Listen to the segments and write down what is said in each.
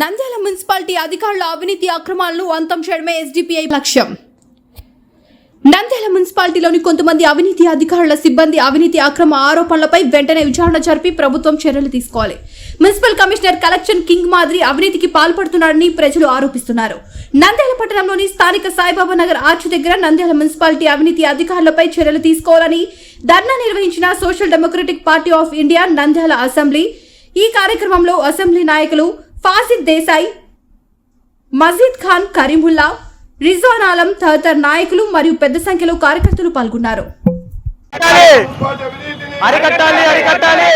Nandyal municipality అధికారుల అవినీతి అక్రమాలను అంతం చేయడమే ఎస్డిపిఐ లక్ష్యం. నంద్యాల మున్సిపాలిటీలోని కొంతమంది అవినీతి అధికారుల సిబ్బంది అవినీతి అక్రమ ఆరోపణలపై వెంటనే విచారణ జరిపి ప్రభుత్వం చర్యలు తీసుకోవాలి. మున్సిపల్ కమిషనర్ కలెక్షన్ కింగ్ మాదిరి అవినీతికి పాల్పడుతున్నాడని ప్రజలు ఆరోపిస్తున్నారు. నంద్యాల పట్టణంలోని స్థానిక సాయిబాబా నగర్ ఆర్చ్ దగ్గర నంద్యాల మున్సిపాలిటీ అవినీతి అధికారులపై చర్యలు తీసుకోవాలని ధర్నా నిర్వహించిన social democratic party of India Nandyal assembly. ఈ కార్యక్రమంలో అసెంబ్లీ నాయకులు ఫాసిద్ దేశాయ్ మజీద్ ఖాన్ కరీముల్లా రిజ్వాన్ ఆలం తదితర నాయకులు మరియు పెద్ద సంఖ్యలో కార్యకర్తలు పాల్గొన్నారు. అరికట్టాలి అరికట్టాలి.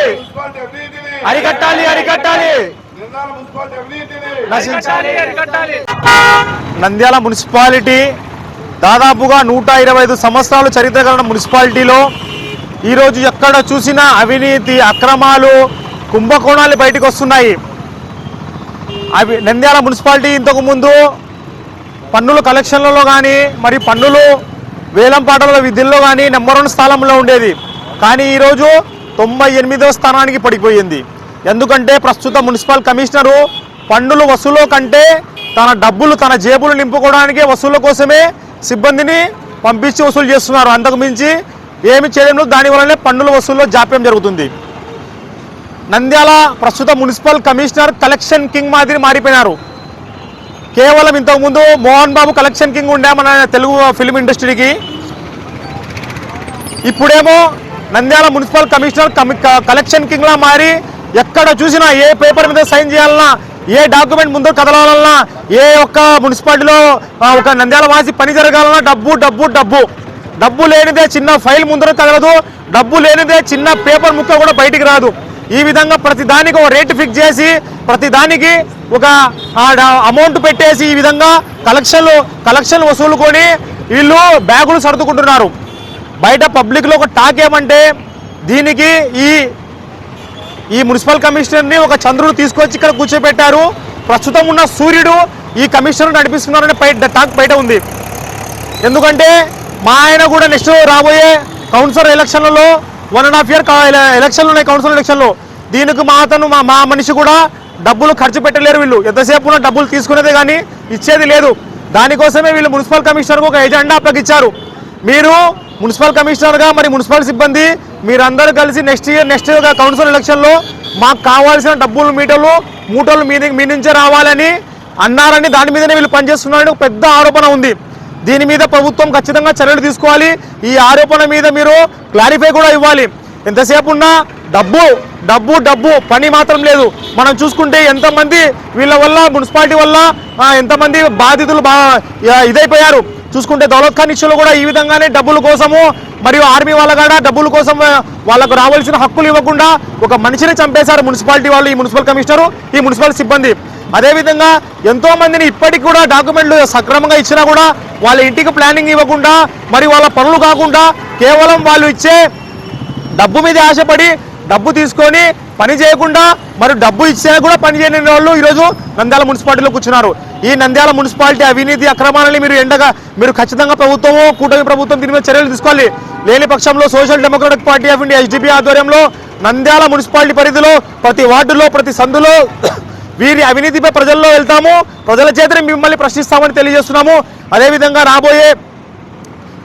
అరికట్టాలి అరికట్టాలి. నంద్యాల మున్సిపాలిటీ దాదాపుగా నూట ఇరవై ఐదు సంవత్సరాలు చరిత్ర కలిగిన మున్సిపాలిటీలో ఈరోజు ఎక్కడ చూసినా అవినీతి అక్రమాలు కుంభకోణాలు బయటకు వస్తున్నాయి. అవి నంద్యాల మున్సిపాలిటీ ఇంతకు ముందు పన్నుల కలెక్షన్లలో కానీ మరి పన్నులు వేలంపాటల విధుల్లో కానీ నెంబర్ వన్ స్థానంలో ఉండేది. కానీ ఈరోజు తొంభై ఎనిమిదవ స్థానానికి పడిపోయింది. ఎందుకంటే ప్రస్తుత మున్సిపల్ కమిషనరు పన్నులు వసూలు కంటే తన డబ్బులు తన జేబులు నింపుకోవడానికే వసూలు కోసమే సిబ్బందిని పంపించి వసూలు చేస్తున్నారు. అంతకు మించి ఏమి చేయడంలో దానివల్లనే పన్నుల వసూల్లో జాప్యం జరుగుతుంది. నంద్యాల ప్రస్తుత మున్సిపల్ కమిషనర్ కలెక్షన్ కింగ్ మాదిరి మారిపోయినారు. కేవలం ఇంతకుముందు మోహన్ బాబు కలెక్షన్ కింగ్ ఉండే మన తెలుగు ఫిల్మ్ ఇండస్ట్రీకి. ఇప్పుడేమో నంద్యాల మున్సిపల్ కమిషనర్ కమి- కలెక్షన్ కింగ్లా మారి ఎక్కడ చూసినా ఏ పేపర్ మీద సైన్ చేయాలన్నా ఏ డాక్యుమెంట్ ముందు కదలాలన్నా ఏ ఒక్క మున్సిపాలిటీలో ఒక నంద్యాల వాసి పని జరగాలన్నా డబ్బు డబ్బు డబ్బు. డబ్బు లేనిదే చిన్న ఫైల్ ముందర తగలదు డబ్బు లేనిదే చిన్న పేపర్ ముక్క కూడా బయటికి రాదు. ఈ విధంగా ప్రతి దానికి ఒక రేటు ఫిక్స్ చేసి ప్రతి దానికి ఒక అమౌంట్ పెట్టేసి ఈ విధంగా కలెక్షన్లు కలెక్షన్ వసూలుకొని వీళ్ళు బ్యాగులు సర్దుకుంటున్నారు. బయట పబ్లిక్లో ఒక టాక్ ఏమంటే దీనికి ఈ ఈ మున్సిపల్ కమిషనర్ని ఒక చంద్రుడు తీసుకొచ్చి ఇక్కడ కూర్చోబెట్టారు. ప్రస్తుతం ఉన్న సూర్యుడు ఈ కమిషనర్ నడిపిస్తున్నారని బయట టాక్ బయట ఉంది. ఎందుకంటే మా ఆయన కూడా నెక్స్ట్ రాబోయే కౌన్సిలర్ ఎలక్షన్లలో వన్ అండ్ హాఫ్ ఇయర్ ఎలక్షన్లు ఉన్నాయి కౌన్సిల్ ఎలక్షన్లో దీనికి మా అతను మా మా మనిషి కూడా డబ్బులు ఖర్చు పెట్టలేరు వీళ్ళు. ఎంతసేపు ఉన్న డబ్బులు తీసుకునేదే కానీ ఇచ్చేది లేదు. దానికోసమే వీళ్ళు మున్సిపల్ కమిషనర్కు ఒక ఎజెండా అప్పగించారు మీరు మున్సిపల్ కమిషనర్గా మరి మున్సిపల్ సిబ్బంది మీరందరూ కలిసి నెక్స్ట్ ఇయర్ నెక్స్ట్ కౌన్సిల్ ఎలక్షన్లో మాకు కావాల్సిన డబ్బులు మీటర్లు మూటలు మీ మీ నుంచే రావాలని అన్నారని దాని మీదనే వీళ్ళు పనిచేస్తున్నారని ఒక పెద్ద ఆరోపణ ఉంది. దీని మీద ప్రభుత్వం ఖచ్చితంగా చర్యలు తీసుకోవాలి. ఈ ఆరోపణ మీద మీరు క్లారిఫై కూడా ఇవ్వాలి. ఎంతసేపు ఉన్నా డబ్బు డబ్బు డబ్బు పని మాత్రం లేదు. మనం చూసుకుంటే ఎంతమంది వీళ్ళ వల్ల మున్సిపాలిటీ వల్ల ఎంతమంది బాధితులు బా ఇదైపోయారు. చూసుకుంటే దౌలత్ ఖాన్ ఇష్యూలో కూడా ఈ విధంగానే డబ్బుల కోసము మరియు ఆర్మీ వాళ్ళ కూడా డబ్బుల కోసం వాళ్ళకు రావాల్సిన హక్కులు ఇవ్వకుండా ఒక మనిషిని చంపేశారు మున్సిపాలిటీ వాళ్ళు ఈ మున్సిపల్ కమిషనరు ఈ మున్సిపల్ సిబ్బంది. అదేవిధంగా ఎంతో మందిని ఇప్పటికి కూడా డాక్యుమెంట్లు సక్రమంగా ఇచ్చినా కూడా వాళ్ళ ఇంటికి ప్లానింగ్ ఇవ్వకుండా మరి వాళ్ళ పనులు కాకుండా కేవలం వాళ్ళు ఇచ్చే డబ్బు మీద ఆశపడి డబ్బు తీసుకొని పని చేయకుండా మరి డబ్బు ఇచ్చినా కూడా పని చేయని వాళ్ళు ఈరోజు నంద్యాల మున్సిపాలిటీలో కూర్చున్నారు. ఈ నంద్యాల మున్సిపాలిటీ అవినీతి అక్రమాలని మీరు ఎండగా మీరు ఖచ్చితంగా ప్రభుత్వము కూటమి ప్రభుత్వం దీని మీద చర్యలు తీసుకోవాలి. లేని పక్షంలో social democratic party of India SDP ఆధ్వర్యంలో నంద్యాల మున్సిపాలిటీ పరిధిలో ప్రతి వార్డులో ప్రతి సందులో వీరి అవినీతిపై ప్రజల్లో వెళ్తాము ప్రజల చేతనే మిమ్మల్ని ప్రశ్నిస్తామని తెలియజేస్తున్నాము. అదేవిధంగా రాబోయే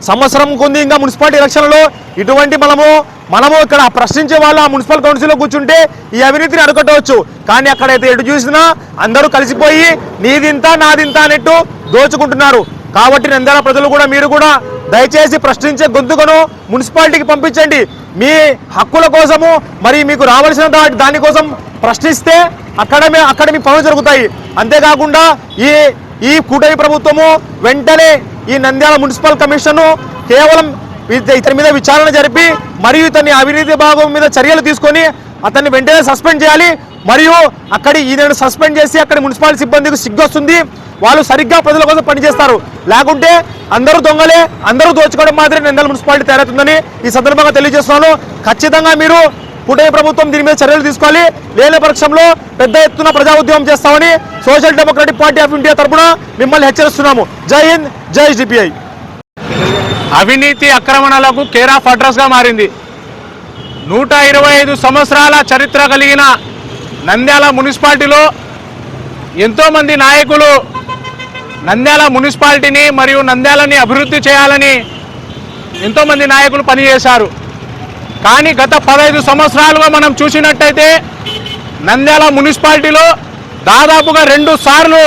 సంవత్సరం కొంది ఇంకా మున్సిపాలిటీ ఎలక్షన్లో ఇటువంటి మనము మనము ఇక్కడ ప్రశ్నించే వాళ్ళు ఆ మున్సిపల్ కౌన్సిల్లో కూర్చుంటే ఈ అవినీతిని అడగట్టవచ్చు కానీ అక్కడైతే ఎటు చూసినా అందరూ కలిసిపోయి నీదింత నాదింత అన్నట్టు దోచుకుంటున్నారు. కాబట్టి నంద్యాల ప్రజలు కూడా మీరు కూడా దయచేసి ప్రశ్నించే గొంతుకను మున్సిపాలిటీకి పంపించండి. మీ హక్కుల కోసము మరి మీకు రావాల్సిన దానికోసం ప్రశ్నిస్తే అక్కడమే అకాడమీ పనులు జరుగుతాయి. అంతేకాకుండా ఈ ఈ కూటమి ప్రభుత్వము వెంటనే ఈ నంద్యాల మున్సిపల్ కమిషను కేవలం ఇతని మీద విచారణ జరిపి మరియు ఇతని అవినీతి భాగం మీద చర్యలు తీసుకొని అతన్ని వెంటనే సస్పెండ్ చేయాలి. మరియు అక్కడి ఈయనను సస్పెండ్ చేసి అక్కడ మున్సిపాలిటీ సిబ్బందికి సిగ్గొస్తుంది. వాళ్ళు సరిగ్గా ప్రజల కోసం పనిచేస్తారు. లేకుంటే అందరూ దొంగలే అందరూ దోచుకోవడం మాత్రమే నంద్యాల మున్సిపాలిటీ తయారవుతుందని ఈ సందర్భంగా తెలియజేస్తున్నాను. ఖచ్చితంగా మీరు కూటమి ప్రభుత్వం దీని మీద చర్యలు తీసుకోవాలి. లేని పక్షంలో పెద్ద ఎత్తున ప్రజా ఉద్యమం చేస్తామని social democratic party of India తరఫున మిమ్మల్ని హెచ్చరిస్తున్నాము. జై హింద్ జై డిపిఐ అవినీతి ఆక్రమణలకు కేర్ ఆఫ్ అడ్రస్గా మారింది. నూట ఇరవై ఐదు సంవత్సరాల చరిత్ర కలిగిన నంద్యాల మున్సిపాలిటీలో ఎంతోమంది నాయకులు నంద్యాల మున్సిపాలిటీని మరియు నంద్యాలని అభివృద్ధి చేయాలని ఎంతోమంది నాయకులు పనిచేశారు. కానీ గత పదహైదు సంవత్సరాలుగా మనం చూసినట్టయితే నంద్యాల మున్సిపాలిటీలో దాదాపుగా రెండు సార్లు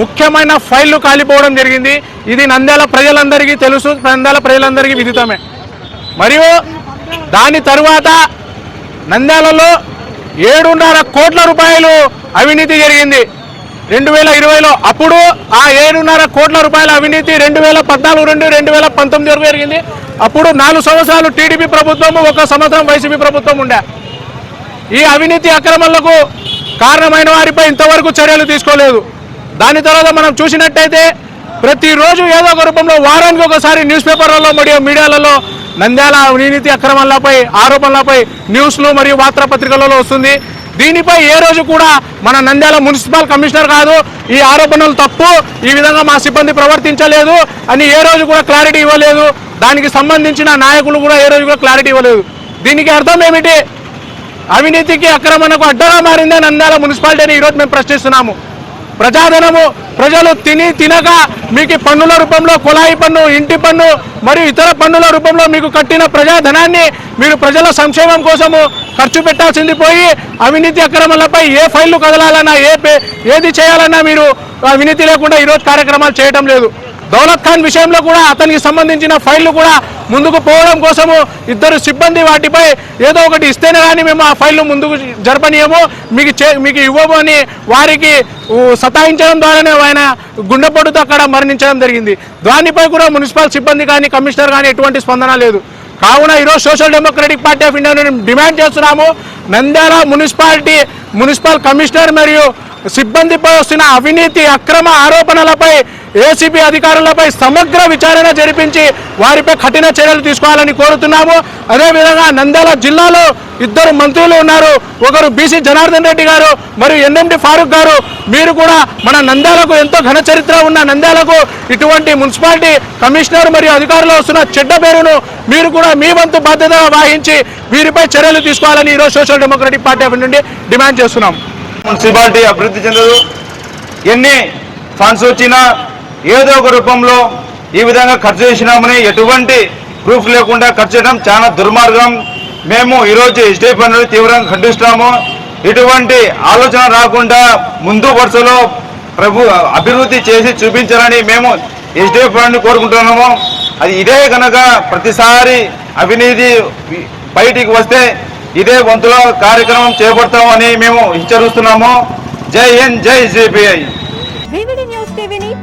ముఖ్యమైన ఫైళ్ళు కాలిపోవడం జరిగింది. ఇది నంద్యాల ప్రజలందరికీ తెలుసు. నంద్యాల ప్రజలందరికీ విదితమే. మరియు దాని తరువాత నంద్యాలలో ఏడున్నర కోట్ల రూపాయలు అవినీతి జరిగింది. రెండు వేల ఇరవైలో అప్పుడు ఆ ఏడున్నర కోట్ల రూపాయల అవినీతి రెండు వేల పద్నాలుగు రెండు రెండు వేల పంతొమ్మిది వరకు జరిగింది. అప్పుడు నాలుగు సంవత్సరాలు టీడీపీ ప్రభుత్వము ఒక సంవత్సరం వైసీపీ ప్రభుత్వం ఉండే. ఈ అవినీతి అక్రమాలకు కారణమైన వారిపై ఇంతవరకు చర్యలు తీసుకోలేదు. దాని తర్వాత మనం చూసినట్టయితే ప్రతిరోజు ఏదో ఒక రూపంలో వారానికి ఒకసారి న్యూస్ పేపర్లలో మరియు మీడియాలలో నంద్యాల అవినీతి అక్రమాలపై ఆరోపణలపై న్యూస్లు మరియు వార్తాపత్రికలలో వస్తుంది. దీనిపై ఏ రోజు కూడా మన నంద్యాల మున్సిపల్ కమిషనర్ కాదు ఈ ఆరోపణలు తప్పు ఈ విధంగా మా సిబ్బంది ప్రవర్తించలేదు అని ఏ రోజు కూడా క్లారిటీ ఇవ్వలేదు. దానికి సంబంధించిన నాయకులు కూడా ఏ రోజు కూడా క్లారిటీ ఇవ్వలేదు. దీనికి అర్థం ఏమిటి? అవినీతికి అక్రమణకు అడ్డగా మారిందే నంద్యాల మున్సిపాలిటీని ఈరోజు మేము ప్రశ్నిస్తున్నాము. ప్రజాధనము ప్రజలు తిని తినక మీకు పన్నుల రూపంలో కుళాయి పన్ను ఇంటి పన్ను మరియు ఇతర పన్నుల రూపంలో మీకు కట్టిన ప్రజాధనాన్ని మీరు ప్రజల సంక్షేమం కోసము ఖర్చు పెట్టాల్సింది పోయి అవినీతి అక్రమాలపై ఏ ఫైళ్ళు కదలాలన్నా ఏ ఏది చేయాలన్నా మీరు అవినీతి లేకుండా ఈరోజు కార్యక్రమాలు చేయటం లేదు. దౌలత్ ఖాన్ విషయంలో కూడా అతనికి సంబంధించిన ఫైళ్ళు కూడా ముందుకు పోవడం కోసము ఇద్దరు సిబ్బంది వాటిపై ఏదో ఒకటి ఇస్తేనే కానీ మేము ఆ ఫైళ్ళు ముందుకు జరపనీయము. మీకు చే మీకు ఇవ్వము అని వారికి సతాయించడం ద్వారానే ఆయన గుండెపోటుతో అక్కడ మరణించడం జరిగింది. దానిపై కూడా మున్సిపల్ సిబ్బంది కానీ కమిషనర్ కానీ ఎటువంటి స్పందన లేదు. కావున ఈరోజు social democratic party of India నుండి డిమాండ్ చేస్తున్నాము. నంద్యాల మున్సిపాలిటీ మున్సిపల్ కమిషనర్ మరియు సిబ్బందిపై వస్తున్న అవినీతి అక్రమ ఆరోపణలపై ఏసీబీ అధికారులపై సమగ్ర విచారణ జరిపించి వారిపై కఠిన చర్యలు తీసుకోవాలని కోరుతున్నాము. అదేవిధంగా నంద్యాల జిల్లాలో ఇద్దరు మంత్రులు ఉన్నారు. ఒకరు బీసీ జనార్దన్ రెడ్డి గారు మరియు ఎన్ఎండి ఫారూక్ గారు. మీరు కూడా మన నంద్యాలకు ఎంతో ఘన చరిత్ర ఉన్న నంద్యాలకు ఇటువంటి మున్సిపాలిటీ కమిషనర్ మరియు అధికారులు వస్తున్న చెడ్డ పేరును మీరు కూడా మీ వంతు బాధ్యత వహించి వీరిపై చర్యలు తీసుకోవాలని ఈరోజు సోషల్ డెమోక్రటిక్ పార్టీ ఆఫ్ నుండి డిమాండ్ చేస్తున్నాం. మున్సిపాలిటీ అభివృద్ధి చెందదు. ఎన్ని ఫండ్స్ వచ్చినా ఏదో ఒక రూపంలో ఈ విధంగా ఖర్చు చేసినామని ఎటువంటి ప్రూఫ్ లేకుండా ఖర్చు చేయడం చాలా దుర్మార్గం. మేము ఈరోజు ఎస్టీ పనులు తీవ్రంగా ఖండిస్తున్నాము. ఇటువంటి ఆలోచన రాకుండా ముందు వరుసలో ప్రభు అభివృద్ధి చేసి చూపించాలని మేము ఎస్డీఎఫ్ ఫండ్ కోరుకుంటున్నాము. అది ఇదే కనుక ప్రతిసారి అవినీతి బయటికి వస్తే ఇదే వంతులో కార్యక్రమం చేపడతామని మేము హెచ్చరిస్తున్నాము. జై హింద్ జై సిపిఐ